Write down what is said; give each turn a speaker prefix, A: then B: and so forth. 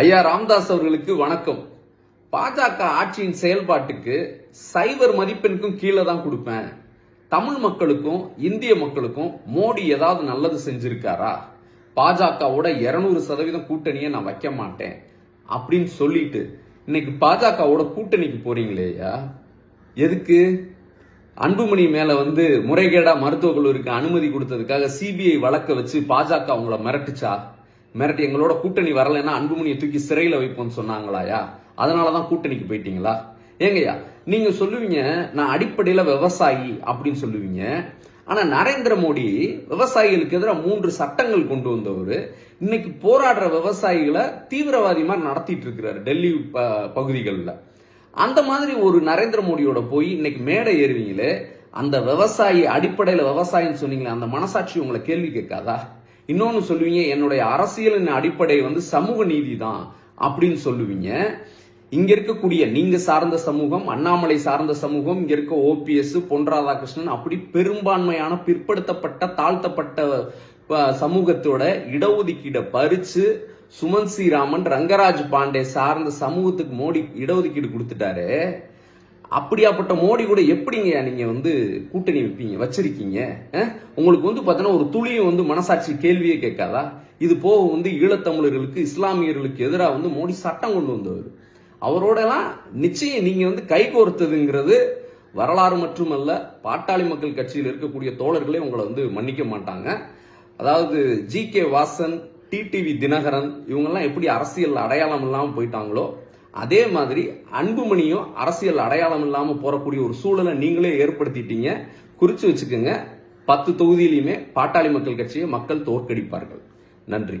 A: ஐயா ராமதாஸ் அவர்களுக்கு வணக்கம். பாஜக ஆட்சியின் செயல்பாட்டுக்கு சைபர் மதிப்பெண்க்கும் கீழே தான் கொடுப்பேன். தமிழ் மக்களுக்கும் இந்திய மக்களுக்கும் மோடி ஏதாவது நல்லது செஞ்சிருக்காரா? பாஜகவோட இருநூறு சதவீதம் கூட்டணியை நான் வைக்க மாட்டேன். அப்படின்னு சொல்லிட்டு இன்னைக்கு பாஜகவோட கூட்டணிக்கு போறீங்களேயா எதுக்கு? அன்புமணி மேல வந்து முறைகேடா மருத்துவக் கல்லூரிக்கு அனுமதி கொடுத்ததுக்காக சிபிஐ வழக்க வச்சு பாஜக அவங்கள மிரட்டுச்சா? மிரட்டி எங்களோட கூட்டணி வரலைன்னா அன்புமணியை தூக்கி சிறையில் வைப்போம்னு சொன்னாங்களாயா? அதனாலதான் கூட்டணிக்கு போயிட்டீங்களா? ஏங்கய்யா நீங்க சொல்லுவீங்க நான் அடிப்படையில் விவசாயி அப்படின்னு சொல்லுவீங்க. ஆனா நரேந்திர மோடி விவசாயிகளுக்கு எதிராக மூன்று சட்டங்கள் கொண்டு வந்தவர். இன்னைக்கு போராடுற விவசாயிகளை தீவிரவாதி மாதிரி நடத்திட்டு இருக்கிறாரு டெல்லி ப- பகுதிகளில். அந்த மாதிரி ஒரு நரேந்திர மோடியோட போய் இன்னைக்கு மேடை ஏறுவீங்களே அந்த விவசாயி அடிப்படையில் விவசாயின்னு சொன்னீங்களே அந்த மனசாட்சி உங்களை கேள்வி கேட்காதா? இன்னொன்று சொல்லுவீங்க என்னுடைய அரசியலின் அடிப்படை வந்து சமூக நீதி தான் அப்படின்னு சொல்லுவீங்க. இங்க இருக்கக்கூடிய நீங்க சார்ந்த சமூகம் அண்ணாமலை சார்ந்த சமூகம் இங்க இருக்க ஓபிஎஸ் பொன் ராதாகிருஷ்ணன் அப்படி பெரும்பான்மையான பிற்படுத்தப்பட்ட தாழ்த்தப்பட்ட ப- சமூகத்தோட இடஒதுக்கீடை பறிச்சு சுமன் ஸ்ரீராமன் ரங்கராஜ் பாண்டே சார்ந்த சமூகத்துக்கு மோடி இடஒதுக்கீடு கொடுத்துட்டாரு. அப்படியாப்பட்ட மோடி கூட எப்படிங்க நீங்கள் வந்து கூட்டணி வைப்பீங்க வச்சிருக்கீங்க? உங்களுக்கு வந்து பார்த்தோன்னா ஒரு துளியும் வந்து மனசாட்சி கேள்வியே கேட்காதா? இது போக வந்து ஈழத்தமிழர்களுக்கு இஸ்லாமியர்களுக்கு எதிராக வந்து மோடி சட்டம் கொண்டு வந்தவர். அவரோடலாம் நிச்சயம் நீங்கள் வந்து கை கோர்த்ததுங்கிறது வரலாறு மட்டுமல்ல பாட்டாளி மக்கள் கட்சியில் இருக்கக்கூடிய தோழர்களே உங்களை வந்து மன்னிக்க மாட்டாங்க. அதாவது G K Vasan TTV Dhinakaran இவங்கெல்லாம் எப்படி அரசியல் அடையாளம் இல்லாமல் போயிட்டாங்களோ அதே மாதிரி அன்புமணியும் அரசியல் அடையாளம் இல்லாமல் போறக்கூடிய ஒரு சூழலை நீங்களே ஏற்படுத்திட்டீங்க. குறித்து வச்சுக்கோங்க. பத்து தொகுதியிலையுமே பாட்டாளி மக்கள் கட்சியை மக்கள் தோற்கடிப்பார்கள். நன்றி.